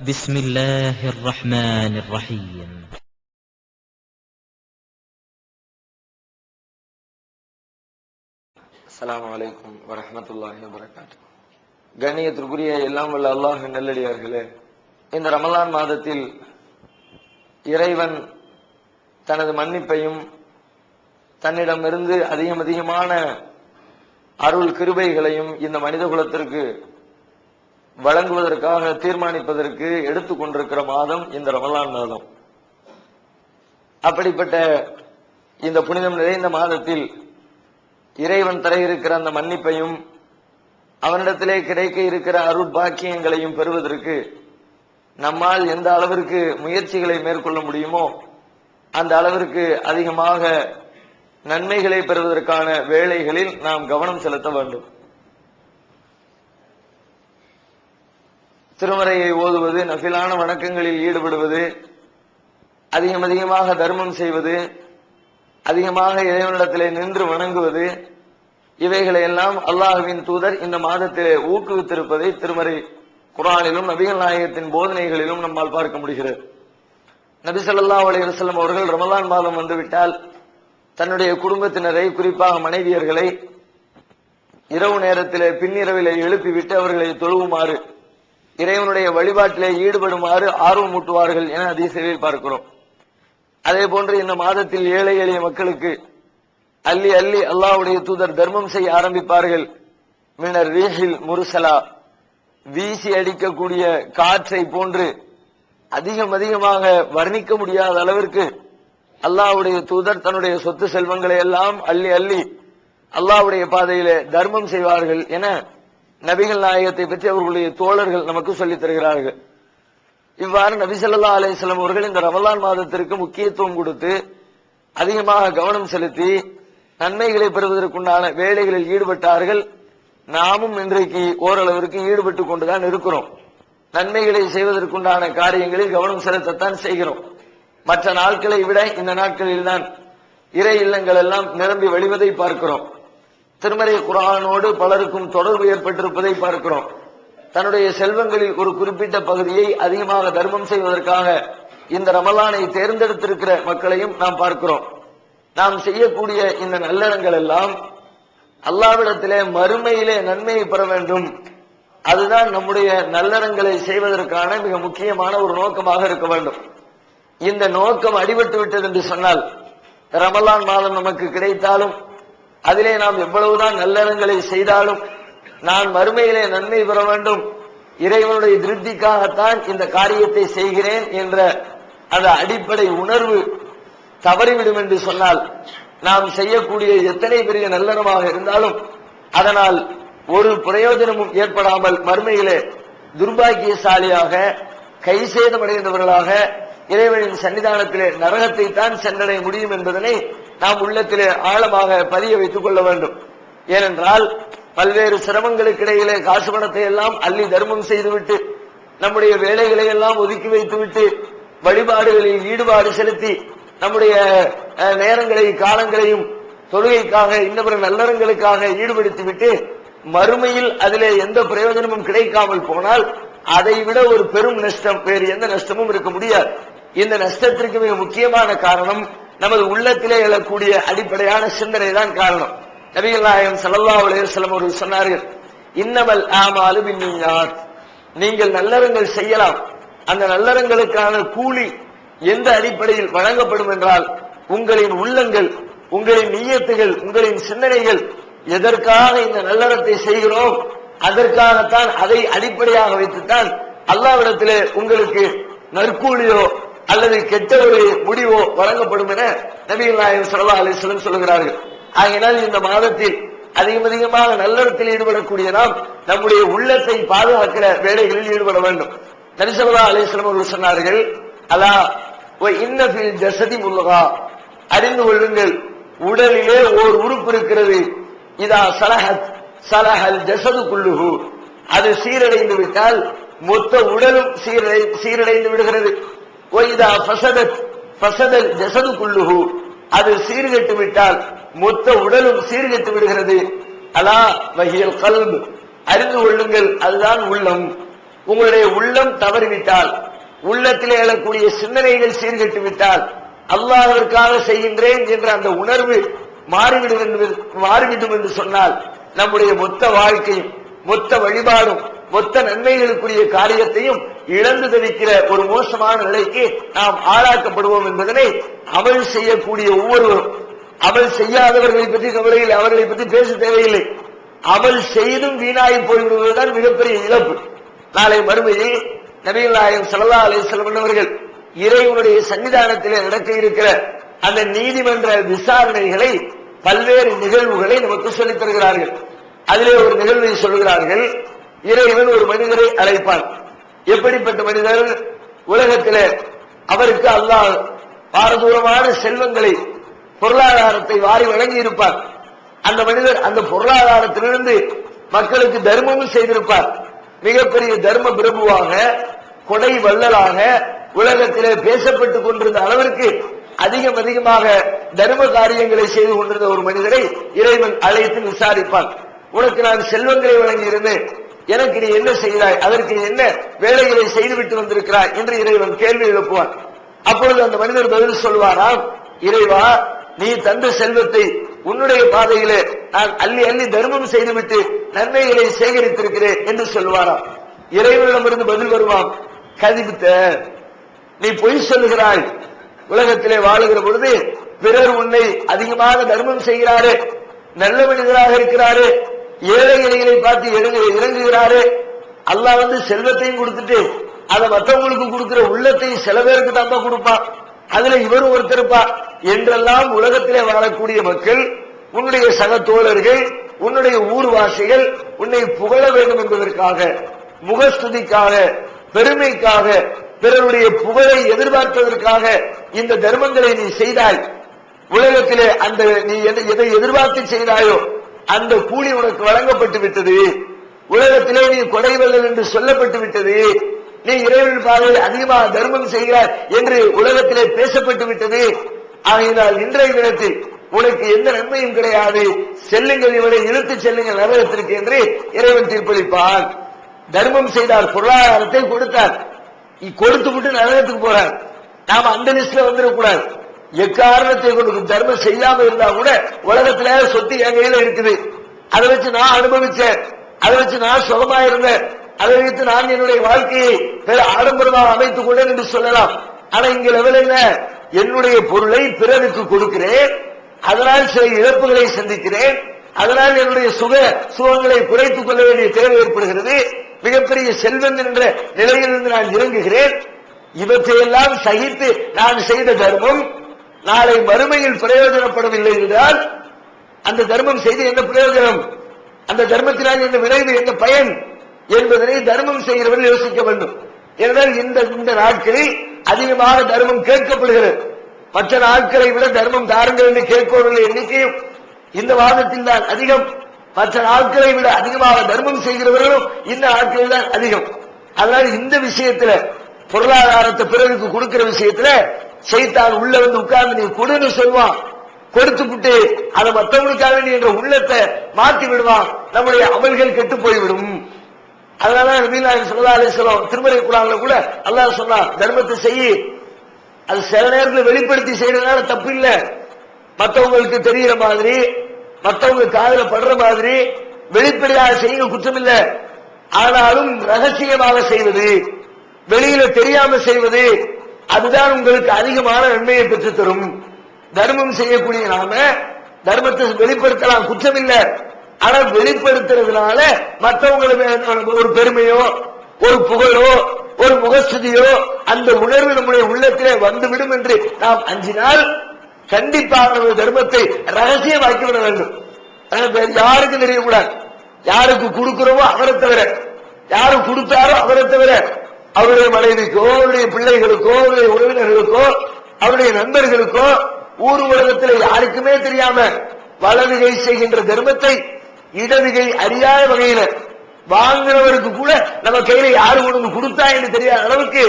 بسم الله الرحمن الرحيم அஸ்ஸலாமு அலைக்கும் வரஹ்மத்துல்லாஹி வபரகாத்து கண்ணியத்திற்குரிய எல்லாம் வல்ல அல்லாஹ் நல்லடியார்களே இந்த ரமலான் மாதத்தில் இறைவன் தனது மன்னிப்பையும் தன்னிடமிருந்து அதிகம் அதிகமான அருள் கிருபைகளையும் இந்த மனித குலத்திற்கு வழங்குவதற்காக தீர்மானிப்பதற்கு எடுத்துக்கொண்டிருக்கிற மாதம் இந்த ரமலான் மாதம். அப்படிப்பட்ட இந்த புனிதம் நிறைந்த மாதத்தில் இறைவன் தர இருக்கிற அந்த மன்னிப்பையும் அவனிடத்திலே கிடைக்க இருக்கிற அருட்பாக்கியங்களையும் பெறுவதற்கு நம்மால் எந்த அளவிற்கு முயற்சிகளை மேற்கொள்ள முடியுமோ அந்த அளவிற்கு அதிகமாக நன்மைகளை பெறுவதற்கான வேலைகளில் நாம் கவனம் செலுத்த வேண்டும். திருமறையை ஓதுவது நபிலான வணக்கங்களில் ஈடுபடுவது அதிகம் அதிகமாக தர்மம் செய்வது அதிகமாக இறைவனிடத்திலே நின்று வணங்குவது இவைகளை எல்லாம் அல்லாஹுவின் தூதர் இந்த மாதத்திலே ஊக்குவித்திருப்பதை திருமறை குரானிலும் நபிகள் நாயகத்தின் போதனைகளிலும் நம்மால் பார்க்க முடிகிறது. நபிசல்லா ஸல்லல்லாஹு அவர்கள் ரமலான் மாதம் வந்துவிட்டால் தன்னுடைய குடும்பத்தினரை குறிப்பாக மனைவியர்களை இரவு நேரத்திலே பின்னிரவிலே எழுப்பிவிட்டு அவர்களை தொழுவுமாறு இறைவனுடைய வழிபாட்டிலே ஈடுபடுமாறு ஆர்வம் ஊட்டுவார்கள் என அதிசயில் பார்க்கிறோம். அதே போன்று இந்த மாதத்தில் ஏழை எளிய மக்களுக்கு அள்ளி அள்ளி அல்லாவுடைய தூதர் தர்மம் செய்ய ஆரம்பிப்பார்கள். மினர் ரீஹில் முருசலா வீசி அடிக்கக்கூடிய காற்றை போன்று அதிகம் அதிகமாக வர்ணிக்க முடியாத அளவிற்கு அல்லாஹ்வுடைய தூதர் தன்னுடைய சொத்து செல்வங்களை எல்லாம் அள்ளி அள்ளி அல்லாவுடைய பாதையில தர்மம் செய்வார்கள் என நபிகள் நாயகத்தை பற்றி அவர்களுடைய தோழர்கள் நமக்கு சொல்லித் தருகிறார்கள். இவ்வாறு நபி ஸல்லல்லாஹு அவர்கள் இந்த ரமலான் மாதத்திற்கு முக்கியத்துவம் கொடுத்து அதிகமாக கவனம் செலுத்தி நன்மைகளை பெறுவதற்குண்டான வேலைகளில் ஈடுபட்டார்கள். நாமும் இன்றைக்கு ஓரளவிற்கு ஈடுபட்டு கொண்டுதான் இருக்கிறோம். நன்மைகளை செய்வதற்குண்டான காரியங்களில் கவனம் செலுத்தத்தான் செய்கிறோம். மற்ற நாட்களை விட இந்த நாட்களில்தான் இறை இல்லங்கள் எல்லாம் நிரம்பி வழிவதை பார்க்கிறோம். திருமறை குரானோடு பலருக்கும் தொடர்பு ஏற்பட்டிருப்பதை பார்க்கிறோம். தன்னுடைய செல்வங்களில் ஒரு குறிப்பிட்ட பகுதியை அதிகமாக தர்மம் செய்வதற்காக இந்த ரமலானை தேர்ந்தெடுத்திருக்கிற மக்களையும் நாம் பார்க்கிறோம். நாம் செய்யக்கூடிய இந்த நல்லறங்கள் எல்லாம் அல்லாவிடத்திலே மறுமையிலே நன்மையை பெற வேண்டும். அதுதான் நம்முடைய நல்லறங்களை செய்வதற்கான மிக முக்கியமான ஒரு நோக்கமாக இருக்க வேண்டும். இந்த நோக்கம் அடிபட்டு விட்டது என்று சொன்னால் ரமலான் மாதம் நமக்கு கிடைத்தாலும் அதிலே நாம் எவ்வளவுதான் நல்லறங்களை செய்தாலும் நான் மறுமையிலே நன்மை பெற வேண்டும். இறைவனுடைய திருப்திக்காகத்தான் இந்த காரியத்தை செய்கிறேன் என்ற அந்த அடிப்படை உணர்வு தவறிவிடும் என்று சொன்னால் நாம் செய்யக்கூடிய எத்தனை பெரிய நல்லறமாக இருந்தாலும் அதனால் ஒரு பிரயோஜனமும் ஏற்படாமல் மறுமையிலே துர்பாகியசாலியாக கை சேதமடைந்தவர்களாக இறைவனின் சன்னிதானத்திலே நரகத்தை தான் சென்றடைய முடியும் என்பதனை நாம் உள்ளத்திலே ஆழமாக பதிய வைத்துக் கொள்ள வேண்டும். ஏனென்றால் பல்வேறு சிரமங்களுக்கு இடையிலே காசு பணத்தை எல்லாம் அள்ளி தர்மம் செய்துவிட்டு நம்முடைய வேலைகளை எல்லாம் ஒதுக்கி வைத்துவிட்டு வழிபாடுகளில் ஈடுபாடு செலுத்தி நம்முடைய நேரங்களை காலங்களையும் தொழுகைக்காக இன்னபிற நல்லறங்களுக்காக ஈடுபடுத்திவிட்டு மறுமையில் அதிலே எந்த பிரயோஜனமும் கிடைக்காமல் போனால் அதை விட ஒரு பெரும் நஷ்டம் வேறு எந்த நஷ்டமும் இருக்க முடியாது. இந்த நஷ்டத்திற்கு மிக முக்கியமான காரணம் நமது உள்ளத்திலே எழக்கூடிய அடிப்படையான சிந்தனை தான் காரணம். நபிகள் நாயகம் ஸல்லல்லாஹு அவர்கள் சொன்னார்கள் இன்னமல் ஆமாலும் பின்னியாத் நீங்கள் நல்லறங்கள் செய்யலாம். அந்த நல்லறங்களுக்கான கூலி எந்த அடிப்படையில் வழங்கப்படும் என்றால் உங்களின் உள்ளங்கள் உங்களின் நீயத்துகள் உங்களின் சிந்தனைகள் எதற்காக இந்த நல்லறத்தை செய்கிறோம் அதற்காகத்தான் அதை அடிப்படையாக வைத்துத்தான் அல்லாவிடத்திலே உங்களுக்கு நற்கூலியோ அல்லது கெட்ட ஒரு முடிவோ வழங்கப்படும் என நபிகள் நாயகம் ஸல்லல்லாஹு அலைஹி சொல்லுகிறார்கள். ஆகினால் இந்த மாதத்தில் அதிகம் அதிகமாக நல்லறத்தில் ஈடுபடக்கூடிய நாம் நம்முடைய உள்ளத்தை பாதுகாக்கிற வேலைகளில் ஈடுபட வேண்டும். நரிசல்லா அலிஸ்லாம் அவர்கள் சொன்னார்கள் அலா இன்னபில் ஜசதி முல்லகா அறிந்து கொள்ளுங்கள் உடலிலே ஓர் உறுப்பு இருக்கிறது. இதா சலஹத் சலஹல் ஜசது குல்லுஹு. அது சீரடைந்து விட்டால் மொத்த உடலும் சீரடை சீரடைந்து விடுகிறது. ஒய்தா பசதத் ஃபசதல் ஜசது குல்லுஹு அது சீர்கெட்டு விட்டால் மொத்த உடலும் சீர்கெட்டு விடுகிறது. அலா வகியல் கல்பு. அறிந்து கொள்ளுங்கள் அதுதான் உள்ளம். உங்களுடைய உள்ளம் தவறிவிட்டால் உள்ளத்திலே எழக்கூடிய சிந்தனைகள் சீர்கெட்டு விட்டால் அல்லாஹிற்காக செய்கின்றேன் என்ற அந்த உணர்வு மாறிவிடும் என்று மாறிவிடும் என்று சொன்னால் நம்முடைய மொத்த வாழ்க்கையும் மொத்த வழிபாடும் மொத்த நன்மைகளுக்குரிய காரியத்தையும் இழந்து தவிக்கிற ஒரு மோசமான நிலைக்கு நாம் ஆளாக்கப்படுவோம் என்பதனை அமல் செய்யக்கூடிய ஒவ்வொருவரும். அமல் செய்யாதவர்களை பற்றி கவலையில் அவர்களை பற்றி பேச தேவையில்லை. அமல் செய்தும் வீணாகி போய்விடுவதுதான் மிகப்பெரிய இழப்பு. நாளை மறுமையில் நபிகள் நாயகம் ஸல்லல்லாஹு அலைஹி அவர்கள் இறைவனுடைய சன்னிதானத்திலே நடக்க இருக்கிற அந்த நீதிமன்ற விசாரணைகளை பல்வேறு நிகழ்வுகளை நமக்கு சொல்லித் தருகிறார்கள். அதிலே ஒரு நிகழ்வை சொல்கிறார்கள். இறைவன் ஒரு மனிதரை அழைப்பான். எப்படிப்பட்ட மனிதர்? உலகத்தில் அவருக்கு அல்லாஹ் பாரதூரமான செல்வங்களை பொருளாதாரத்தை வாரி வழங்கி இருப்பார் அந்த மனிதர் அந்த பொருளாதாரத்திலிருந்து மக்களுக்கு தர்மமும் செய்திருப்பார். மிகப்பெரிய தர்ம பிரபுவாக கொடை வள்ளலாக உலகத்திலே பேசப்பட்டுக் கொண்டிருந்த அளவிற்கு அதிகம் அதிகமாக தர்ம காரியங்களை செய்து கொண்டிருந்த ஒரு மனிதரை இறைவன் அழைத்து விசாரிப்பான். உனக்கு நான் செல்வங்களை வழங்கியிருந்தேன். எனக்கு நீ என்ன செய்தாய்? அதற்கு நீ என்ன வேலைகளை செய்துவிட்டு வந்திருக்கிறாய்? என்று இறைவன் கேள்வி எழுப்புவான். அப்பொழுது அந்த மனிதர் பதில் சொல்வாராம் இறைவா நீ தந்த செல்வத்தை உன்னுடைய பாதையிலே நான் அள்ளி அள்ளி தர்மம் செய்துவிட்டு நன்மைகளை சேகரித்திருக்கிறேன் என்று சொல்வாராம். இறைவனிடமிருந்து பதில் வருவாம் கதிபித்த நீ பொய் சொல்லுகிறாய். உலகத்திலே வாழுகிற பொழுது பிறர் உன்னை அதிகமாக தர்மம் செய்கிறாரே நல்ல மனிதராக இருக்கிறாரே ஏழை எளிகளை பார்த்து இறங்கு- இறங்குகிறாரே. அல்லாஹ் வந்து செல்வத்தையும் கொடுத்துட்டு அதை மற்றவங்களுக்கு கொடுக்கிற உள்ளத்தையும் சில பேருக்கு தான் கொடுப்பான் அதுல இவரும் ஒருத்தருப்பா என்றெல்லாம் உலகத்திலே வாழக்கூடிய மக்கள் உன்னுடைய சக தோழர்கள் உன்னுடைய ஊர்வாசிகள் உன்னை புகழ வேண்டும் என்பதற்காக முகஸ்துதிக்காக பெருமைக்காக பிறருடைய புகழை எதிர்பார்ப்பதற்காக இந்த தர்மங்களை நீ செய்தாய். உலகத்திலே அந்த நீ எதை எதை எதிர்பார்த்து செய்தாயோ அந்த கூலி உனக்கு வழங்கப்பட்டு விட்டது. உலகத்திலே நீ கொடைவல்லல் என்று சொல்லப்பட்டு விட்டது. நீ இறைவன் பாதையில் அதிகமாக தர்மம் செய்கிறாய் என்று உலகத்திலே பேசப்பட்டு விட்டது. ஆகையினால் இன்றைய தினத்தில் உனக்கு எந்த நன்மையும் கிடையாது. செல்லுங்கள் இவனை இழுத்துச் செல்லுங்கள் நரகத்திற்கு என்று இறைவன் தீர்ப்பளிப்பான். தர்மம் செய்தார் பொருளாதாரத்தை கொடுத்தார் கொடுத்து விட்டு நரகத்துக்கு போறார் நாம அந்த லிஸ்ட்ல வந்துடக்கூடாது. எக்காரணத்தை கொண்டு தர்மம் செய்யாம இருந்தா கூட உலகத்துல சொத்து என் கையில இருக்குது. அதை வச்சு நான் அனுபவிச்சேன். அதை வச்சு நான் சுகமா இருந்தேன். அதை வைத்து நான் என்னுடைய வாழ்க்கையை ஆடம்பரமாக அமைத்துக் கொண்டேன் என்று சொல்லலாம். ஆனா இங்க லெவல் என்ன? என்னுடைய பொருளை பிறருக்கு கொடுக்கிறேன். அதனால் சில இழப்புகளை சந்திக்கிறேன். அதனால் என்னுடைய சுக சுகங்களை குறைத்துக் கொள்ள வேண்டிய தேவை ஏற்படுகிறது. மிகப்பெரிய செல்வந்தன் என்ற நிலையிலிருந்து நான் இறங்குகிறேன். இவற்றையெல்லாம் சகித்து நான் செய்த தர்மம் நாளை மறுமையில் பிரயோஜனப்படவில்லை என்றால் அந்த தர்மம் செய்து என்ன பிரயோஜனம்? அந்த தர்மத்தினால் என்ன விளைவு என்ன பயன் என்பதனை தர்மம் செய்கிறவர்கள் யோசிக்க வேண்டும். ஏனென்றால் இந்த இந்த நாட்களில் அதிகமாக தர்மம் கேட்கப்படுகிறது. மற்ற நாட்களை விட தர்மம் தாருங்கள் என்று கேட்பவர்கள் எண்ணிக்கையும் இந்த வாதத்தில் தான் அதிகம். மற்ற நாட்களை விட அதிகமாக தர்மம் செய்கிறவர்களும் இந்த நாட்களில் தான் அதிகம். அதனால் இந்த விஷயத்துல பொருளாதாரத்தை பிறருக்கு கொடுக்கிற விஷயத்துல செய்தான் உள்ள வந்து உட்கார்ந்து நீ கொடுன்னு சொல்லுவான் கொடுத்து விட்டு அதை மற்றவங்களுக்காக நீ என்ற உள்ளத்தை மாற்றி விடுவான். நம்முடைய அமல்கள் கெட்டு போய்விடும். அதனால நபீலாயின் சொல்லா அலிஸ்லாம் திருமலை குரான்ல கூட அல்லாஹ் சொன்னான் தர்மத்தை செய்ய. அது சில நேரத்தில் வெளிப்படுத்தி செய்யறதுனால தப்பு இல்லை மற்றவங்களுக்கு தெரிகிற மாதிரி மற்றவங்க காதல படுற மாதிரி வெளிப்படையாக செய்ய குற்றம் இல்லை ஆனாலும் ரகசியமாக செய்வது வெளியில தெரியாம செய்வது அதுதான் உங்களுக்கு அதிகமான நன்மையை பெற்று தரும். தர்மம் செய்யக்கூடிய நாம தர்மத்தை வெளிப்படுத்தலாம் குற்றம் இல்ல ஆனா வெளிப்படுத்துறதுனால மற்றவங்களுக்கு ஒரு பெருமையோ ஒரு புகழோ ஒரு முகஸ்துதியோ அந்த உணர்வு நம்முடைய உள்ளத்திலே வந்துவிடும் என்று நாம் அஞ்சினால் கண்டிப்பாக நமது தர்மத்தை ரகசியமாக்கிவிட வேண்டும். ஆனா யாருக்கும் தெரியக்கூடாது. யாருக்கு கொடுக்கிறோமோ அவரை தவிர. யாரு கொடுத்தாரோ அவரை தவிர. அவருடைய மனைவிக்கோ அவருடைய பிள்ளைகளுக்கோ அவருடைய உறவினர்களுக்கோ அவருடைய நண்பர்களுக்கோ ஊர் உலகத்தில் யாருக்குமே தெரியாம வலதுகை செய்கின்ற தர்மத்தை இடதுகை அறியாத வகையில வாங்குறவருக்கு கூட நம்ம கையில யாரு ஒண்ணு கொடுத்தா என்று தெரியாத அளவுக்கு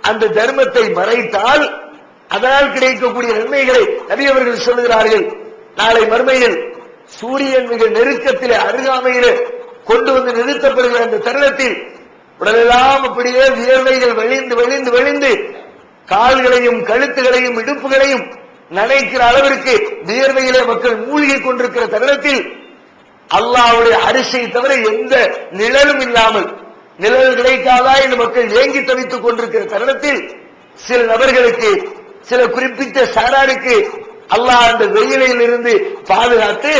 அந்த தர்மத்தை மறைத்தால் அதனால் கிடைக்கக்கூடிய நன்மைகளை நபி அவர்கள் சொல்லுகிறார்கள். நாளை மறுமையில் சூரியன் மிக நெருக்கத்திலே அருகாமையிலே கொண்டு வந்து நிறுத்தப்படுகிற அந்த தருணத்தில் உடலெல்லாம் அப்படியே வியர்வைகள் வழிந்து வழிந்து வழிந்து கால்களையும் கழுத்துகளையும் இடுப்புகளையும் நனைக்கிற அளவிற்கு வியர்வையிலே மக்கள் மூழ்கி கொண்டிருக்கிற தருணத்தில் அல்லாவுடைய அரிசியை தவிர எந்த நிழலும் இல்லாமல் நிழல் கிடைக்காதா என்று மக்கள் ஏங்கி தவித்துக் கொண்டிருக்கிற தருணத்தில் சில நபர்களுக்கு சில குறிப்பிட்ட சாராருக்கு அல்லாஹ் அந்த வெயிலில் இருந்து பாதுகாத்து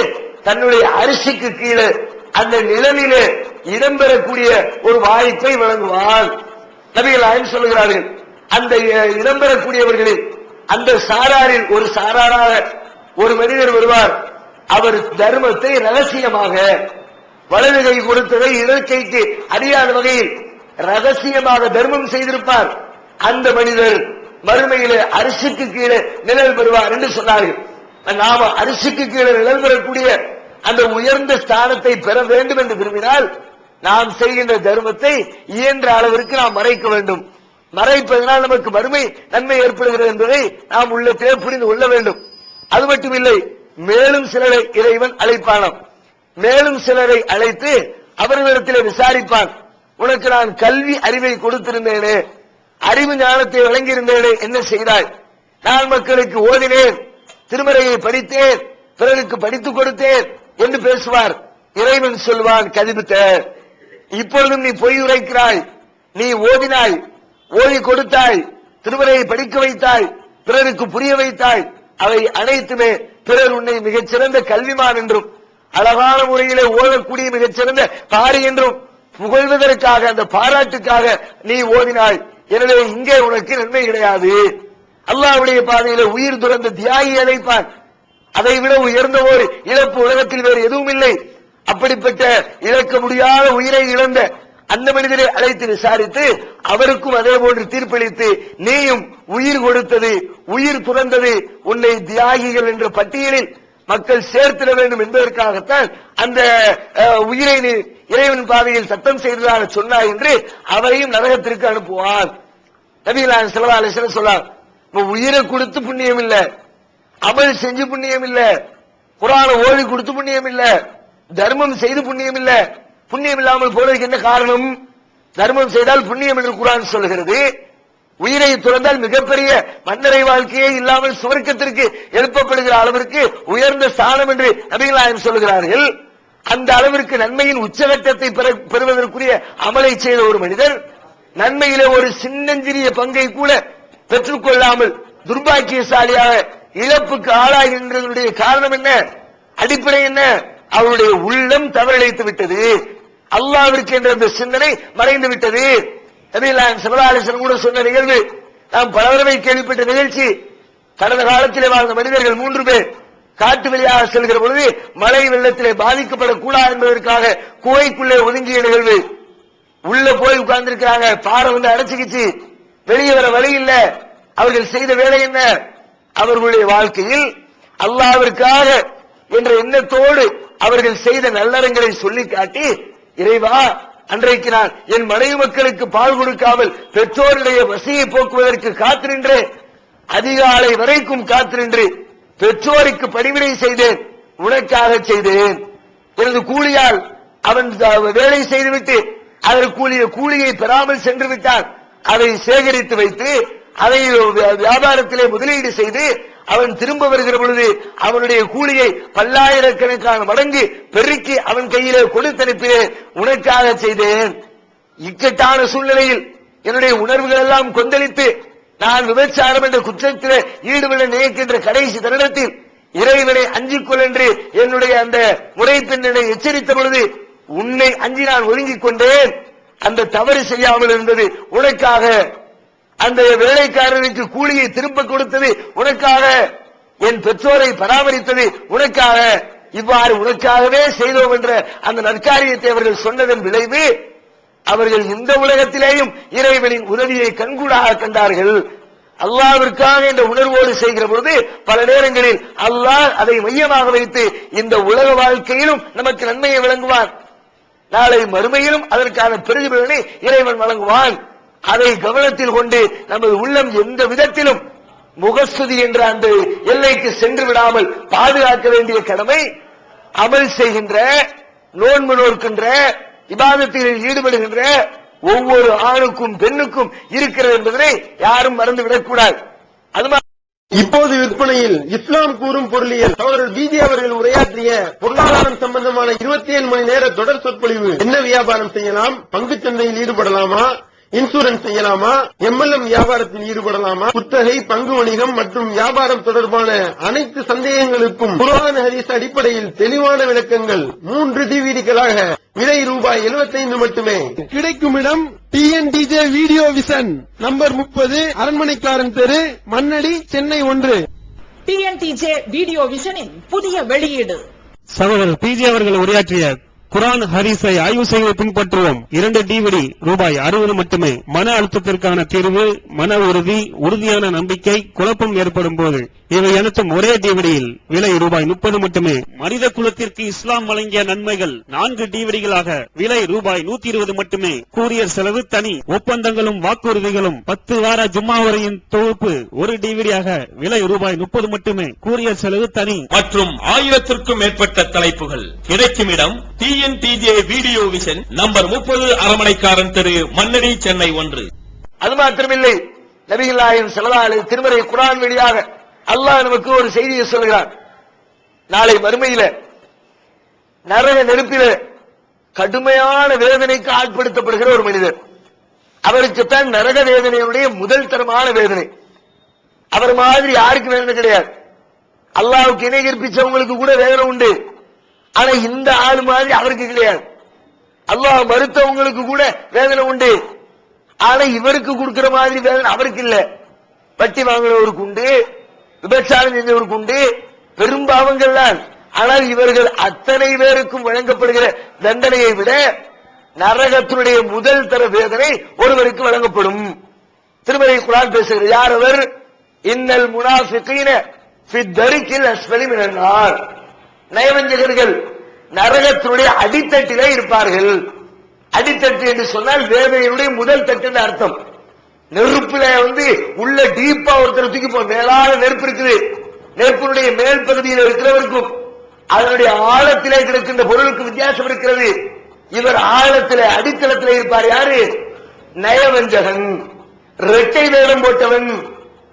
தன்னுடைய அரிசிக்கு கீழே அந்த நிழலிலே இடம்பெறக்கூடிய ஒரு வாய்ப்பை வழங்குவான் நபிகள் நாயகம் சொல்லுகிறார்கள் அந்த இடம்பெறக்கூடியவர்களில் அந்த சாராரில் ஒரு சாராராக ஒரு மனிதர் வருவார். அவர் தர்மத்தை ரகசியமாக வலது கை கொடுத்ததை இடது அறியாத வகையில் ரகசியமாக தர்மம் செய்திருப்பார். அந்த மனிதர் மறுமையில அரிசிக்கு கீழே நிழல் பெறுவார் என்று சொன்னார்கள். நாம அரிசிக்கு கீழே நிழல் பெறக்கூடிய அந்த உயர்ந்த ஸ்தானத்தை பெற வேண்டும் என்று விரும்பினால் நாம் செய்கின்ற தர்மத்தை இயன்ற அளவிற்கு நாம் மறைக்க வேண்டும். மறைப்பதனால் நமக்கு மறுமை நன்மை ஏற்படுகிறது என்பதை நாம் உள்ளத்திலே புரிந்து கொள்ள வேண்டும். அது மட்டுமில்லை மேலும் சிலரை இறைவன் அழைப்பானாம். மேலும் சிலரை அழைத்து அவர்களிடத்திலே விசாரிப்பான். உனக்கு நான் கல்வி அறிவை கொடுத்திருந்தேனே அறிவு ஞானத்தை வழங்கியிருந்தேனே என்ன செய்தாய்? நான் மக்களுக்கு ஓதினேன் திருமறையை படித்தேன் பிறருக்கு படித்துக் கொடுத்தேன் என்று பேசுவார். இறைவன் சொல்வான் கதிபித்த இப்பொழுதும் நீ பொய் உரைக்கிறாய். நீ ஓதினாய். ஓதி கொடுத்தாய். திருமறையை படிக்க வைத்தாய். பிறருக்கு புரிய வைத்தாய். அவை அனைத்துமே பிறர் உன்னை மிகச்சிறந்த கல்விமான் என்றும் அழகான முறையிலே ஓதக்கூடிய மிகச்சிறந்த பாரி என்றும் புகழ்வதற்காக அந்த பாராட்டுக்காக நீ ஓதினாய். எனவே இங்கே உனக்கு நன்மை கிடையாது. அல்லாவுடைய பாதையில உயிர் துறந்த தியாகி அழைப்பான். அதை விட உயர்ந்த ஒரு இழப்பு உலகத்தில் வேறு எதுவும் இல்லை. அப்படிப்பட்ட இழக்க முடியாத உயிரை இழந்த அந்த மனிதரை அழைத்து விசாரித்து அவருக்கும் அதே போன்று தீர்ப்பளித்து நீயும் உயிர் கொடுத்தது உயிர் துறந்தது உன்னை தியாகிகள் என்ற பட்டியலில் மக்கள் சேர்த்திட வேண்டும் என்பதற்காகத்தான் அந்த உயிரை நீ இறைவன் பாதையில் சத்தம் செய்ததாக சொன்னாய் என்று அவரையும் நரகத்திற்கு அனுப்புவான். நபிகளான் சிலவா அலிஸ்வரர் சொல்லார் உயிரை கொடுத்து புண்ணியம் இல்ல அமல் செஞ்சு புண்ணியம் இல்ல குரான ஓடி கொடுத்து புண்ணியம் இல்லை தர்மம் செய்து புண்ணியம் இல்ல. புண்ணியம் இல்லாமல் போவதற்கு என்ன காரணம்? தர்மம் செய்தால் புண்ணியம் என்று குரான் சொல்கிறது உயிரை துறந்தால் மிகப்பெரிய மன்னரை வாழ்க்கையே இல்லாமல் சுவர்க்கத்திற்கு எழுப்பப்படுகிற அளவிற்கு உயர்ந்த ஸ்தானம் என்று நபிகளாயம் சொல்லுகிறார்கள். அந்த அளவிற்கு நன்மையின் உச்சகட்டத்தை பெற- பெறுவதற்குரிய அமலை செய்த ஒரு மனிதர் நன்மையிலே ஒரு சின்னஞ்சிறிய பங்கை கூட பெற்றுக்கொள்ளாமல் துர்பாக்கியசாலியாக இழப்புக்கு ஆளாகின்றதனுடைய காரணம் என்ன? அடிப்படை என்ன? அவருடைய உள்ளம் தவறிழைத்து விட்டது. அல்லாவிற்கு என்ற அந்த சிந்தனை மறைந்து விட்டது. நபிகளாயம் சிவதாலேசன் கூட சொன்ன நிகழ்வு. நாம் பல தடவை கேள்விப்பட்ட நிகழ்ச்சி. கடந்த காலத்திலே வாழ்ந்த மனிதர்கள் மூன்று பேர் காட்டு வழியாக செல்கிற பொழுது மழை வெள்ளத்திலே பாதிக்கப்படக்கூடாது என்பதற்காக குகைக்குள்ளே ஒதுங்கிய நிகழ்வு. உள்ள போய் உட்கார்ந்திருக்கிறாங்க. பாறை வந்து அடைச்சுக்கிச்சு. வெளியே வர வழி இல்ல. அவர்கள் செய்த வேலை என்ன? அவர்களுடைய வாழ்க்கையில் அல்லாவிற்காக என்ற எண்ணத்தோடு அவர்கள் செய்த நல்லறங்களை சொல்லி காட்டி இறைவா அன்றைக்கு நான் என் மனைவி மக்களுக்கு பால் கொடுக்காமல் பெற்றோருடைய வசியை போக்குவதற்கு காத்து அதிகாலை வரைக்கும் காத்திருன்று பெற்றோருக்கு பணிவிடை செய்தேன். உனக்காக செய்தேன். எனது கூலியால் அவன் வேலை செய்துவிட்டு அதற்குரிய கூலிய கூலியை பெறாமல் சென்று விட்டான் அதை சேகரித்து வைத்து அதை வியா- வியாபாரத்திலே முதலீடு செய்து அவன் திரும்ப வருகிற பொழுது அவனுடைய கூலியை பல்லாயிரக்கணக்கான மடங்கு பெருக்கி அவன் கையிலே கொடுத்தனுப்பினேன் உனக்காக செய்தேன். இக்கட்டான சூழ்நிலையில் என்னுடைய உணர்வுகள் எல்லாம் கொந்தளித்து நான் விபச்சாரம் என்ற குற்றத்திலே ஈடுபட நினைக்கின்ற கடைசி தருணத்தில் இறைவனை அஞ்சிக்கொள் என்று என்னுடைய அந்த முறைப்பெண்ணனை எச்சரித்த பொழுது உன்னை அஞ்சி நான் ஒதுங்கிக் கொண்டேன். அந்த தவறு செய்யாமல் இருந்தது உனக்காக அந்த வேலைக்காரனுக்கு கூலியை திரும்ப கொடுத்தது உனக்காக என் பெற்றோரை பராமரித்தது உனக்காக. இவ்வாறு உனக்காகவே செய்தோம் என்ற அந்த நற்காரியத்தை அவர்கள் சொன்னதன் விளைவு அவர்கள் இந்த உலகத்திலேயும் இறைவனின் உதவியை கண்கூடாக கண்டார்கள். அல்லாவிற்காக என்ற உணர்வோடு செய்கிற பொழுது பல நேரங்களில் அல்லாஹ் அதை மையமாக வைத்து இந்த உலக வாழ்க்கையிலும் நமக்கு நன்மையை வழங்குவான். நாளை மறுமையிலும் அதற்கான பிரதிபலனை இறைவன் வழங்குவான். அதை கவனத்தில் கொண்டு நமது உள்ளம் எந்த விதத்திலும் முகஸ்துதி என்ற அந்த எல்லைக்கு சென்று விடாமல் பாதுகாக்க வேண்டிய கடமை அமல் செய்கின்ற நோன்பு நோக்கின்ற விவாதத்தில் ஈடுபடுகின்ற ஒவ்வொரு ஆணுக்கும் பெண்ணுக்கும் இருக்கிறது என்பதனை யாரும் மறந்து விடக்கூடாது. அது இப்போது விற்பனையில் இஸ்லாம் கூறும் பொருளியல் அவர்கள் பிஜி அவர்கள் உரையாற்றிய பொருளாதாரம் சம்பந்தமான இருபத்தி ஏழு மணி நேர தொடர் சொற்பொழிவு. என்ன வியாபாரம் செய்யலாம்? பங்கு சந்தையில் ஈடுபடலாமா? இன்சூரன்ஸ் செய்யலாமா? எம்எல்எம் வியாபாரத்தில் ஈடுபடலாமா? குத்தகை பங்கு வணிகம் மற்றும் வியாபாரம் தொடர்பான அனைத்து சந்தேகங்களுக்கும் குர்ஆன் ஹதீஸ் அடிப்படையில் தெளிவான விளக்கங்கள். மூன்று டிவிடிகளாக. விலை ரூபாய் 75 மட்டுமே. கிடைக்கும் இடம் டிஎன்டிஜே வீடியோ விசன் நம்பர் முப்பது அரண்மனைக்காரன் தெரு மண்ணடி சென்னை ஒன்று. டிஎன்டிஜே வீடியோ விஷனின் புதிய வெளியீடு. சகோதரர் பிஜே அவர்கள் உரையாற்றிய குரான் ஹரிஸை ஆய்வு செய்வதை பின்பற்றுவோம். இரண்டு டிவிடி ரூபாய் அறுபது மட்டுமே. மன அழுத்தத்திற்கான தீர்வு மன உறுதி உறுதியான நம்பிக்கை குழப்பம் ஏற்படும் போது. இவை அனைத்தும் ஒரே டிவிடியில் விலை ரூபாய் முப்பது மட்டுமே. மனித குலத்திற்கு இஸ்லாம் வழங்கிய நன்மைகள் நான்கு டிவிடிகளாக விலை ரூபாய் நூத்தி இருபது மட்டுமே. கூரியர் செலவு தனி. ஒப்பந்தங்களும் வாக்குறுதிகளும் பத்து வார ஜும்மா வரையின் தொகுப்பு ஒரு டிவிடியாக விலை ரூபாய் முப்பது மட்டுமே. கூரியர் செலவு தனி. மற்றும் ஆயிரத்திற்கும் மேற்பட்ட தலைப்புகள். கிடைக்கும் இடம் டிஎன்டிஜே வீடியோ விஷன் நம்பர் முப்பது அரமனைக்காரன் தெரு மன்னடி சென்னை ஒன்று. அது மாத்திரமில்லை. நபிகளாயின் செலவாளி திருமறை குரான் வழியாக அல்லாஹ் நமக்கு ஒரு செய்தியை சொல்கிறார். நாளை மறுமையில நரக நெருப்பில கடுமையான வேதனைக்கு ஆட்படுத்தப்படுகிற ஒரு மனிதர். அவருக்குத்தான் நரக வேதனையுடைய முதல் தரமான வேதனை. அவர் மாதிரி யாருக்கு வேதனை கிடையாது. அல்லாவுக்கு இணை கற்பிச்சவங்களுக்கு கூட வேதனை உண்டு. ஆனா இந்த ஆள் மாதிரி அவருக்கு கிடையாது. அல்லாஹ் மறுத்தவங்களுக்கு கூட வேதனை உண்டு. ஆனா இவருக்கு கொடுக்கிற மாதிரி வேதனை அவருக்கு இல்ல. வட்டி வாங்கினவருக்கு உண்டு விபச்சாரம் செஞ்சவருக்கு உண்டு பெரும்பாவங்கள் தான் ஆனால் இவர்கள் அத்தனை பேருக்கும் வழங்கப்படுகிற தண்டனையை விட நரகத்தினுடைய முதல் தர வேதனை ஒருவருக்கு வழங்கப்படும். திருமலை குரான் பேசுகிறார் யார் அவர்? இன்னல் முனாஃபிகீன ஃபி தரிக்கில் அஸ்வலி மினன்னார் நயவஞ்சகர்கள் நரகத்தினுடைய அடித்தட்டிலே இருப்பார்கள். அடித்தட்டு என்று சொன்னால் வேதையினுடைய முதல் தட்டுன்னு அர்த்தம். நெருப்புல வந்து உள்ள டீப்பா ஒருத்தர் தூக்கி போ மேலான நெருப்பு இருக்குது. நெருப்பினுடைய மேல் பகுதியில் இருக்கிறவருக்கும் அதனுடைய ஆழத்திலே கிடக்கின்ற பொருளுக்கு வித்தியாசம் இருக்கிறது. இவர் ஆழத்திலே அடித்தளத்திலே இருப்பார் யாரு? நயவஞ்சகன். இரட்டை வேடம் போட்டவன்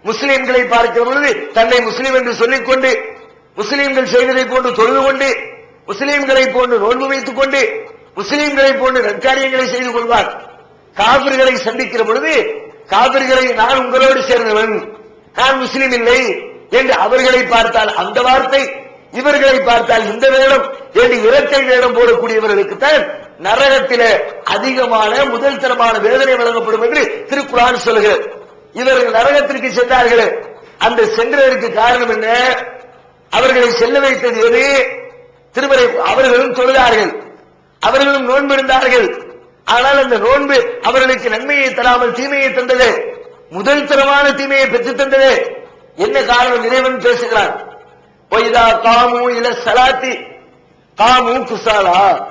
முஸ்லிம்களை பார்க்கிற பொழுது தன்னை முஸ்லீம் என்று சொல்லிக்கொண்டு முஸ்லீம்கள் செய்ததை போன்று தொழுது கொண்டு முஸ்லீம்களை போன்று நோன்பு வைத்துக் கொண்டு முஸ்லீம்களை போன்று நற்காரியங்களை செய்து கொள்வார். காவிர்களை சந்திக்கிற பொழுது காவிர்களை நான் உங்களோடு சேர்ந்தவன் நான் முஸ்லீம் இல்லை என்று அவர்களை பார்த்தால் அந்த வார்த்தை இவர்களை பார்த்தால் இந்த வேடம் என்று இரட்டை வேடம் போடக்கூடியவர்களுக்குத்தான் நரகத்திலே அதிகமான முதல் தரமான வேதனை வழங்கப்படும் என்று திருக்குறான் சொல்லுகிறது. இவர்கள் நரகத்திற்கு சென்றார்கள் அந்த சென்றதற்கு காரணம் என்ன? அவர்களை செல்ல வைத்தது எது? திருமறை அவர்களும் தொழுதார்கள். அவர்களும் நோன்பு இருந்தார்கள் ஆனால் அந்த நோன்பு அவர்களுக்கு நன்மையை தராமல் தீமையை தந்தது. முதல் தரமான தீமையை பெற்று தந்தது. என்ன காரணம்? இறைவன் பேசுகிறான். பொய்தா காமு இல சலாத்தி காமு குசாலா.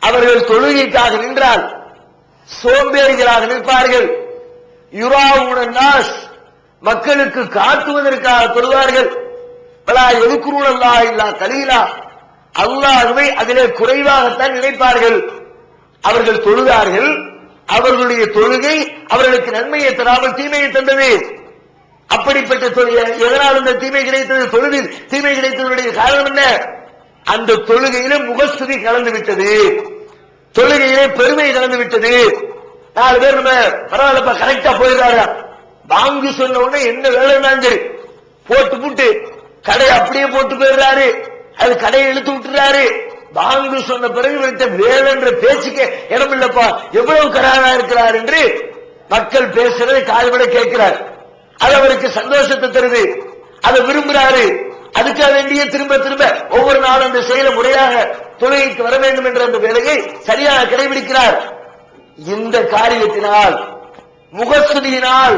அவர்கள் தொழுகைக்காக நின்றால் சோம்பேறிகளாக நிற்பார்கள். யுராவுடன் நாஸ் மக்களுக்கு காட்டுவதற்காக தொழுவார்கள். பலா எதுக்குருள் அல்லா இல்லா கலீலா. அல்லாஹுவை அதிலே குறைவாகத்தான் நினைப்பார்கள். அவர்கள் தொழுதார்கள். அவர்களுடைய தொழுகை அவர்களுக்கு நன்மையை தராமல் தீமையை தந்தது. அப்படிப்பட்ட தொழுகை எதனால் அந்த தீமை கிடைத்தது? தொழுதில் தீமை கிடைத்ததனுடைய காரணம் என்ன? அந்த தொழுகையில முகஸ்துதி கலந்து விட்டது. தொழுகையிலே பெருமை கலந்து விட்டது. நாலு பேர் நம்ம பரவாயில்லப்பா கரெக்டா போயிடுறாங்க. வாங்கி சொன்ன உடனே என்ன வேலை இருந்தாலும் சரி போட்டு போட்டு. கடை அப்படியே போட்டு போயிடுறாரு. அது கடையை இழுத்து விட்டுறாரு. வாங்கு சொன்ன பிறகு இவர்கிட்ட வேலைன்ற பேச்சுக்கு இடம் இல்லப்பா எவ்வளவு கராரா இருக்கிறார் என்று மக்கள் பேசுறதை காதுபட கேட்கிறார். அது அவருக்கு சந்தோஷத்தை தருது. அதை விரும்புறாரு. அதுக்காக வேண்டிய திரும்ப திரும்ப ஒவ்வொரு நாளும் அந்த செயலை முறையாக தொழுகைக்கு வர வேண்டும் என்ற அந்த வேலையை சரியாக கடைபிடிக்கிறார். இந்த காரியத்தினால் முகஸ்துதியினால்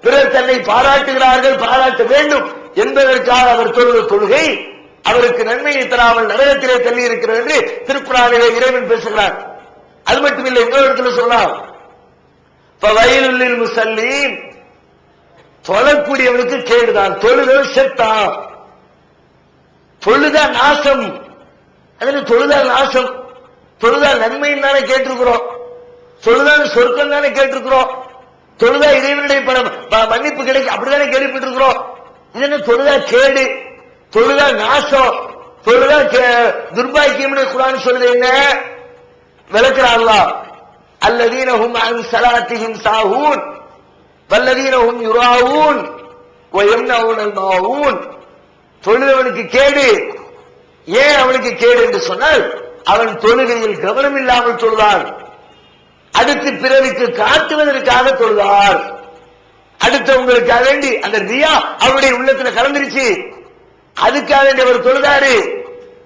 பிறர் தன்னை பாராட்டுகிறார்கள் பாராட்ட வேண்டும். என்பதற்காக அவர் சொல்வது தொழுகை அவருக்கு நன்மையை தராமல் நரகத்திலே தள்ளி இருக்கிறது என்று திருக்குறானிலே இறைவன் பேசுகிறார். அது மட்டுமில்லை இன்னொரு இடத்துல சொல்லலாம். வயலுள்ளில் முசல்லீன். தொழக்கூடியவனுக்கு கேடுதான். தொழுதல் செத்தான். தொழுதா நாசம். அதில் தொழுதா நாசம். தொழுதா நன்மைன்னு தானே கேட்டிருக்கிறோம். தொழுதான் சொர்க்கம் தானே கேட்டிருக்கிறோம். தொழுதா இறைவனுடைய பணம் மன்னிப்பு கிடைக்கும் அப்படித்தானே கேள்விப்பட்டிருக்கிறோம். இதென்ன தொழுதா கேடு? தொழுதா நாசம்? தொழுதா கே- துர்பாக்கியம்னு குரான் சொல்லுது என்ன? விளக்குறாங்களா? அல்லதீனஹும் அன் சலாத்திஹிம் சாஹூன். வல்லதீனஹும் யுராவூன். வயம்னவுனல் மாவூன். தொழுதவனுக்கு கேடு. ஏன் அவனுக்கு கேடு என்று சொன்னால் அவன் தொழுகையில் கவனம் இல்லாமல் தொழுதான் அடுத்து பிறருக்கு காட்டுவதற்காக தொழுதார் அடுத்தவங்களுக்காக வேண்டி அந்த ரியா அவருடைய உள்ளத்துல கலந்துருச்சு. அதுக்காக வேண்டி அவர் தொழுதாரு.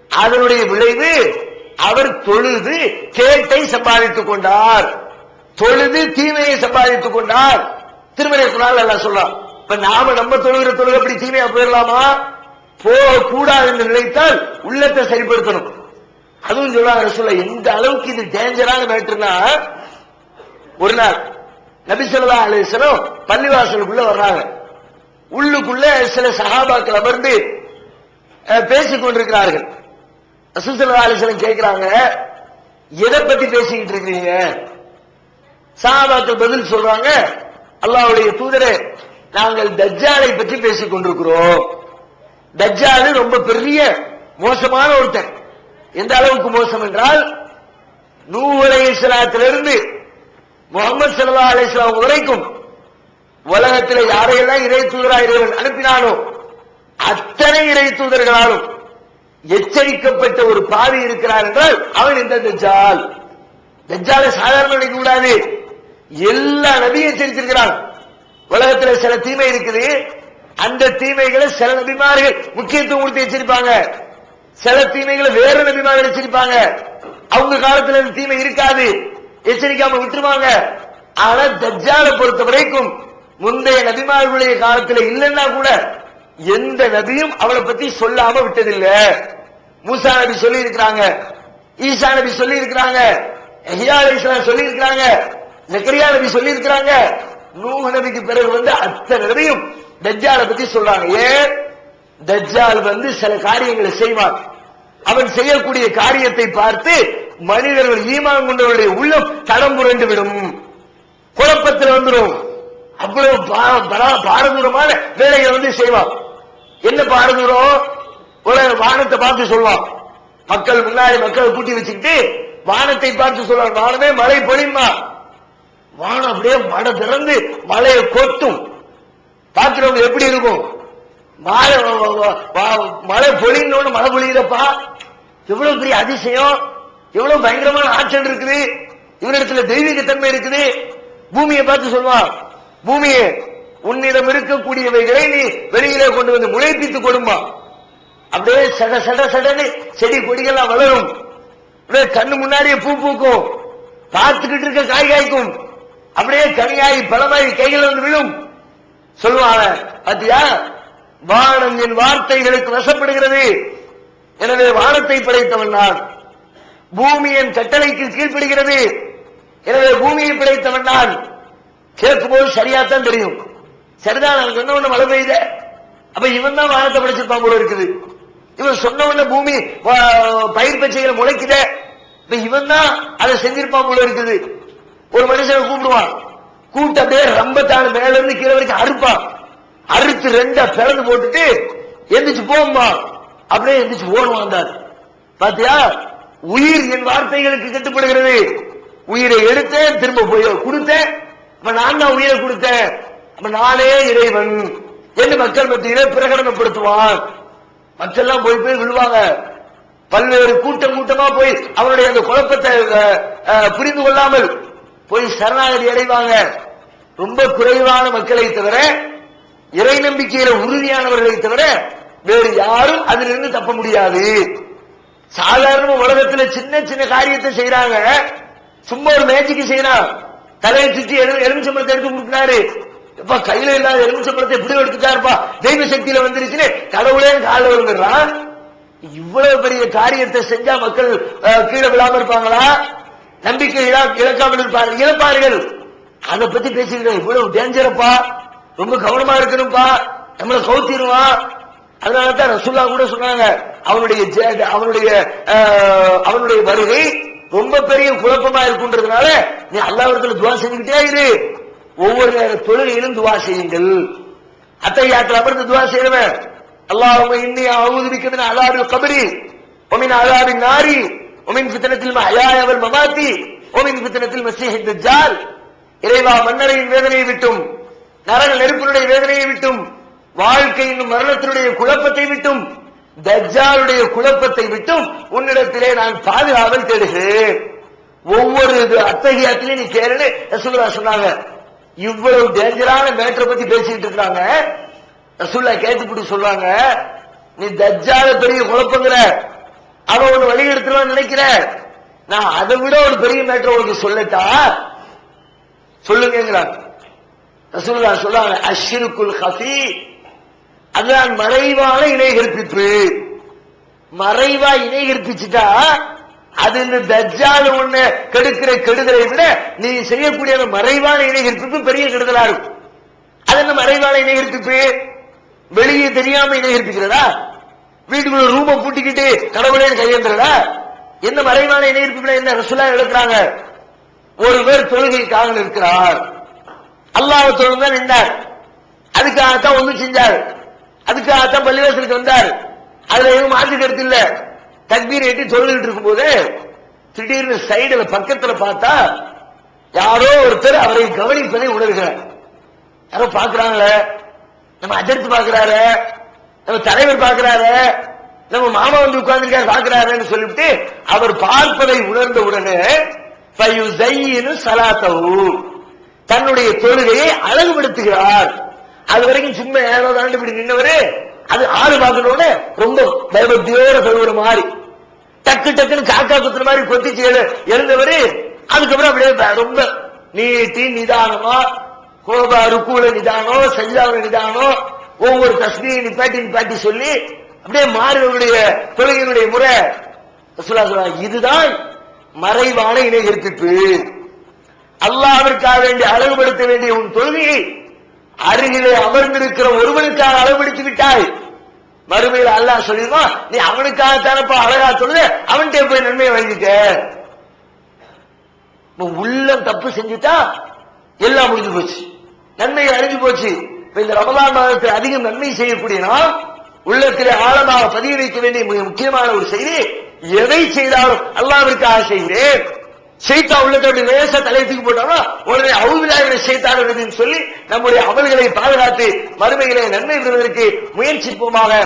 அதனுடைய விளைவு அவர் தொழுது கேட்டை சம்பாதித்துக் கொண்டார். தொழுது தீமையை சம்பாதித்துக் கொண்டார். திருமலை குரான் எல்லாம் சொல்லலாம் இப்ப நாம நம்ம தொழுகிற தொழுகை அப்படி தீமையா போயிடலாமா? போக கூடாது என்று நினைத்தால் உள்ளத்தை சரிப்படுத்தணும். அதுவும் சொல்றாங்க சொல்ல எந்த அளவுக்கு இது டேஞ்சரான மேட்டுனா ஒரு நாள் நபிசல்லா ஸல்லல்லாஹு பள்ளிவாசலுக்குள்ள வர்றாங்க. உள்ளுக்குள்ள சில சகாபாக்கள் அமர்ந்து பேசிக் கொண்டிருக்கிறார்கள். ரசூல் ஸல்லல்லாஹு கேட்கிறாங்க எதை பத்தி பேசிக்கிட்டு இருக்கிறீங்க? சஹாபாக்கள் பதில் சொல்றாங்க அல்லாவுடைய தூதரே நாங்கள் தஜ்ஜாலை பற்றி பேசிக் கொண்டிருக்கிறோம். தஜ்ஜாலு ரொம்ப பெரிய மோசமான ஒருத்தன். எந்த அளவுக்கு மோசம் என்றால் நூலை அலைஹிஸ்ஸலாத்திலிருந்து முகமது சல்லா அலிஸ்லாம் வரைக்கும் உலகத்தில் யாரையெல்லாம் இறை தூதரா இறைவன் அனுப்பினானோ அத்தனை இறை தூதர்களாலும் எச்சரிக்கப்பட்ட ஒரு பாவி இருக்கிறார் என்றால் அவன் இந்த தஜால் தஜ்ஜாலை சாதாரண நினைக்க கூடாது எல்லா நபியும் எச்சரித்திருக்கிறான். உலகத்தில் சில தீமை இருக்குது. அந்த தீமைகளை சில நபிமார்கள் முக்கியத்துவம் கொடுத்து எச்சரிப்பாங்க. சில தீமைகளை வேற நபிமார்கள் எச்சரிப்பாங்க. அவங்க காலத்தில் தீமை இருக்காது. எச்சரிக்காம விட்டுருவாங்க. ஆனா தஜ்ஜாலை பொறுத்த வரைக்கும் முந்தைய நபிமார்களுடைய காலத்துல இல்லைன்னா கூட எந்த நபியும் அவளை பத்தி சொல்லாம விட்டதில்லை. மூசா நபி சொல்லி இருக்கிறாங்க ஈசா நபி சொல்லி இருக்கிறாங்க சொல்லி இருக்கிறாங்க ஜக்கரியா நபி சொல்லி இருக்கிறாங்க நூஹ் நபிக்கு பிறகு வந்து அத்தனை நபியும் தஜ்ஜால பத்தி சொல்றாங்க. ஏன்? தஜ்ஜால் வந்து சில காரியங்களை செய்வான். அவன் செய்யக்கூடிய காரியத்தை பார்த்து மனிதர்கள் ஈமான் கொண்டவருடைய உள்ளம் தடம் புரண்டு விடும். குழப்பத்தில் வந்துடும் அவ்வளவு பா- பாரதூரமான வேலைகளை வந்து செய்வான். என்ன பாரதூரம்? ஒரு வானத்தை பார்த்து சொல்லுவான் மக்கள் முன்னாடி மக்களை கூட்டி வச்சுக்கிட்டு வானத்தை பார்த்து சொல்லுவான் வானமே மழை பொழியுமா? வானம் அப்படியே மட திறந்து மழையை கொத்தும் பார்க்கிறவங்க எப்படி இருக்கும்? மழை வ- மழை பொழியணும்னு மழை பொழியிறப்பா எவ்வளவு பெரிய அதிசயம். எவ்வளவு பயங்கரமான ஆற்றல் இருக்குது. இவரிடத்துல தெய்வீக தன்மை இருக்குது. பூமியை பார்த்து சொல்லுவான் பூமியே உன்னிடம் இருக்கக்கூடியவைகளை நீ வெளியிலே கொண்டு வந்து முளைப்பித்து கொடுமா. அப்படியே சட சட சடன்னு செடி கொடிகள்லாம் வளரும். அப்படியே கண்ணு முன்னாடியே பூ பூக்கும். பார்த்துக்கிட்டு இருக்க காய் காய்க்கும். அப்படியே கனியாகி பழமாகி கைகள் வந்து விழும். சொல்லுவாங்க பாத்தியா? வானம் என் வார்த்தைகளுக்கு வசப்படுகிறது. எனவே வானத்தை படைத்தவன் நான். பூமி என் கட்டளைக்கு கீழ்ப்படுகிறது. எனவே பூமியை படைத்தவன் நான். கேட்கும்போது சரியாத்தான் தெரியும். சரிதான் அவன் சொன்ன உடனே மழை பெய்த. அப்ப இவன் தான் வானத்தை படைச்சிருப்பான் போல இருக்குது. இவன் சொன்ன உடனே பூமி பயிர் பச்சைகள் முளைக்குத. இப்ப இவன் தான் அதை செஞ்சிருப்பான் போல இருக்குது. ஒரு மனுஷனை கூப்பிடுவான். கூப்பிட்டு அப்படியே ரம்பத்தான மேல இருந்து கீழே வரைக்கும் அறுப்பான். அறுத்து ரெண்டா பிறந்து போட்டுட்டு எந்திரிச்சு போகும்மா அப்படியே எந்திரிச்சு ஓடும் வந்தார் பாத்தியா? உயிர் என் வார்த்தைகளுக்கு கட்டுப்படுகிறது. உயிரை எடுத்தேன் திரும்ப போய் கொடுத்தேன். அப்ப நான் தான் உயிரை கொடுத்தேன். அப்ப நானே இறைவன் என்று மக்கள் மத்தியிலே பிரகடனப்படுத்துவான் மக்கள்லாம் போய் போய் விழுவாங்க. பல்வேறு கூட்டம் கூட்டமா போய் அவருடைய அந்த குழப்பத்தை புரிந்து கொள்ளாமல் போய் சரணாகதி அடைவாங்க. ரொம்ப குறைவான மக்களை தவிர இறை நம்பிக்கையில உறுதியானவர்களை தவிர வேறு யாரும் அதிலிருந்து தப்ப முடியாது. சாதாரண உலகத்துல சின்ன சின்ன காரியத்தை செய்யறாங்க சும்மா ஒரு மேஜிக்கு செய்யறான் தலையை சுற்றி எலுமிச்சம்பளத்தை எலுமிச்சம்பழத்தை எடுத்து கொடுக்குறாரு இப்ப கையில இல்லாத எலுமிச்சம்பழத்தை எப்படி எடுத்துட்டாருப்பா. தெய்வ சக்தியில வந்துருச்சுன்னு கடவுளே கால வந்துடுறான் இவ்வளவு பெரிய காரியத்தை செஞ்சா மக்கள் அஹ், கீழே விழாம இருப்பாங்களா? நம்பிக்கை இழக்காமல் இருப்பார்கள். இழப்பார்கள். அதை பத்தி பேசிக்கிறேன் இவ்வளவு டேஞ்சரப்பா ரொம்ப கவனமா இருக்கணும்ப்பா நம்மளை கவுத்திடுவான் அதனால தான் ரசுல்லா கூட சொன்னாங்க அவனுடைய அவனுடைய அவனுடைய வருகை ரொம்ப பெரிய குழப்பமா இருக்குன்றதுனால நீ அல்லாவிடத்துல துவா செஞ்சுக்கிட்டே இரு. ஒவ்வொரு நேர தொழுகையிலும் துவா செய்யுங்கள். அத்தையாத்துல அமர்ந்து துவா செய்யறவன் அல்லாஹ் இன்னி அவுது பிக்கமின் அலாபில் கபரி ஒமின் அலாபின் நாரி ஒமின் பித்தனத்தில் மஹயாயவல் மமாத்தி ஒமின் பித்தனத்தில் மசீஹ் தஜ்ஜால். இறைவா மன்னரையின் வேதனையை விட்டும். நரக நெருப்பினுடைய வேதனையை விட்டும் வாழ்க்கையின் மரணத்தினுடைய குழப்பத்தை விட்டும் தஜ்ஜாலுடைய குழப்பத்தை விட்டும் உன்னிடத்திலே நான் பாதுகாவல் தேடுகிறேன். ஒவ்வொரு இது அத்தகையத்திலையும் நீ கேளுன்னு ரசூல்லா சொன்னாங்க. இவ்வளவு டேஞ்சரான மேட்டரை பத்தி பேசிட்டு இருக்காங்க. ரசூல்லா கேட்டுப்படி சொல்றாங்க நீ தஜ்ஜால பெரிய குழப்பங்கிற. அவன் ஒரு வழி எடுத்துருவான்னு நினைக்கிற. நான் அதை விட ஒரு பெரிய மேட்டர் உனக்கு சொல்லட்டா? சொல்லுங்கிறாங்க ரசூல்லா சொல்றாங்க அஷ்ருக்குல் ஹஃபி அதுதான் மறைவான இணை கற்பிப்பு. மறைவா இணை கற்பிச்சுட்டா அது இந்த தஜ்ஜால ஒண்ணு கெடுக்கிற கெடுதலை விட நீ செய்யக்கூடிய அந்த மறைவான இணை கற்பிப்பு பெரிய கெடுதலா இருக்கும். அது என்ன மறைவான இணை கற்பிப்பு? வெளியே தெரியாம இணை கற்பிக்கிறதா? வீட்டுக்குள்ள ரூம பூட்டிக்கிட்டு கடவுளே கையேந்துறதா என்ன மறைவான இணை கற்பிப்புல என்ன? ரசூலா எடுக்கிறாங்க ஒருவர் தொழுகைக்காக நிற்கிறார். அல்லாஹ் தொழுதான் நின்றார். அதுக்காகத்தான் ஒன்று செஞ்சார். அதுக்காகத்தான் பள்ளிவாசலுக்கு வந்தார். அதுல எதுவும் மாற்று கருத்து இல்ல. தக்பீர் ஏற்றி தொழுதுட்டு இருக்கும்போது திடீர்னு சைடுல பக்கத்துல பார்த்தா யாரோ ஒருத்தர் அவரை கவனிப்பதை உணர்கிறார் யாரோ பாக்குறாங்களே நம்ம அஜர்த்து பாக்குறாரு நம்ம தலைவர் பாக்குறாரு நம்ம மாமா வந்து உட்கார்ந்துருக்காரு பாக்குறாருன்னு சொல்லிவிட்டு அவர் பார்ப்பதை உணர்ந்த உடனே சலாத்தவும் தன்னுடைய தொழுகையை அழகுபடுத்துகிறார். அது வரைக்கும் சும்மா ஏதோ தாண்டி இப்படி நின்னவரு அது ஆறு பார்க்கணும்னு ரொம்ப பயபக்தியோட சொல்லுற மாதிரி. டக்கு டக்குன்னு காக்கா குத்துற மாதிரி கொத்திச்சு எழுந்தவரு அதுக்கப்புறம் அப்படியே ரொம்ப நீட்டி நிதானமா கோபா ருக்குல நிதானம் சஜிதாவுல நிதானம் ஒவ்வொரு தஸ்மியை நிப்பாட்டி நிப்பாட்டி சொல்லி அப்படியே மாறுவனுடைய தொழுகையினுடைய முறை. ரசூலுல்லாஹ் இதுதான் மறைவான இணை கற்பிப்பு அல்லாவிற்காக வேண்டி அழகுபடுத்த வேண்டிய உன் தொழுகையை அருகிலே அமர்ந்திருக்கிற ஒருவனுக்காக அழகுபடுத்தி விட்டாய். மறுமையில் அல்லாஹ் சொல்லிடுவான் நீ அவனுக்காக தானப்பா அழகா சொல்லுது அவன்கிட்ட போய் நன்மையை வாங்கிக்க. இப்ப உள்ளம் தப்பு செஞ்சுட்டா எல்லாம் முடிஞ்சு போச்சு. நன்மை அழிஞ்சு போச்சு. இப்ப இந்த ரமதான் மாதத்தில் அதிகம் நன்மை செய்யக்கூடிய நாம் உள்ளத்திலே ஆழமாக பதிய வைக்க வேண்டிய மிக முக்கியமான ஒரு செய்தி எதை செய்தாலும் அல்லாவிற்காக செய்கிறேன். சீதா உள்ளத்தை நேச தலையத்துக்கு போட்டாலும் உடனே அவுவிலாவிட செய்தார்கள் சொல்லி நம்முடைய அமல்களை பாதுகாத்து மறுமைகளை நன்மை பெறுவதற்கு முயற்சிப்போமாக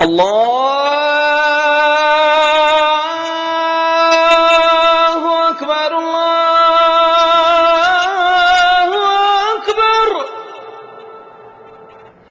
Allah.